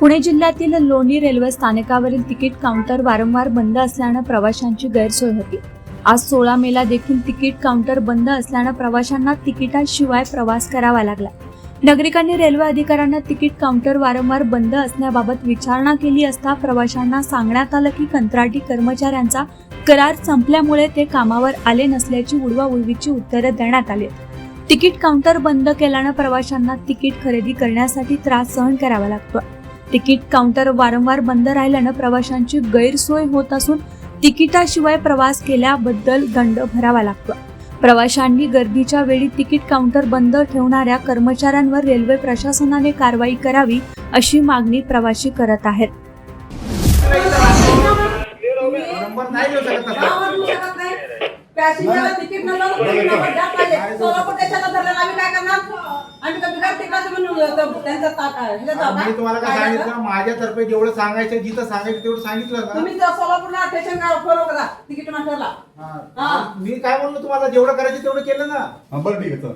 पुणे जिल्ह्यातील लोणी रेल्वे स्थानकावरील तिकीट काउंटर वारंवार बंद असल्यानं प्रवाशांची गैरसोय होती. आज सोळा मेला देखील तिकीट काउंटर बंद असल्यानं प्रवाशांना तिकिटाशिवाय प्रवास करावा लागला. नागरिकांनी रेल्वे अधिकाऱ्यांना तिकीट काउंटर वारंवार बंद असण्याबाबत विचारणा केली असता प्रवाशांना सांगण्यात आलं की कंत्राटी कर्मचाऱ्यांचा करार संपल्यामुळे ते कामावर आले नसल्याची उडवाउडवीची उत्तरं देण्यात आली. तिकीट काउंटर बंद केल्यानं प्रवाशांना तिकीट खरेदी करण्यासाठी त्रास सहन करावा लागतो. तिकीट काउंटर वारंवार बंद राहिल्यानं प्रवाशांची गैरसोय होत असून तिकिटाशिवाय प्रवास केल्याबद्दल दंड भरावा लागतो. प्रवाशांनी गर्दीच्या वेळी तिकीट काउंटर बंद ठेवणाऱ्या कर्मचाऱ्यांवर रेल्वे प्रशासनाने कारवाई करावी अशी मागणी प्रवासी करत आहेत. नंबर म्हणून. त्यांचा ताट आहे. मी तुम्हाला काय सांगितलं? माझ्यातर्फे जेवढं सांगायचं जिथं सांगायचं तेवढं सांगितलं ना तुम्ही सोलापूरला स्टेशन का फॉलो करा तिकीट हा. हा. मी काय म्हणलो तुम्हाला जेवढं करायचं तेवढं केलं ना हा बरं ठीक आहे चल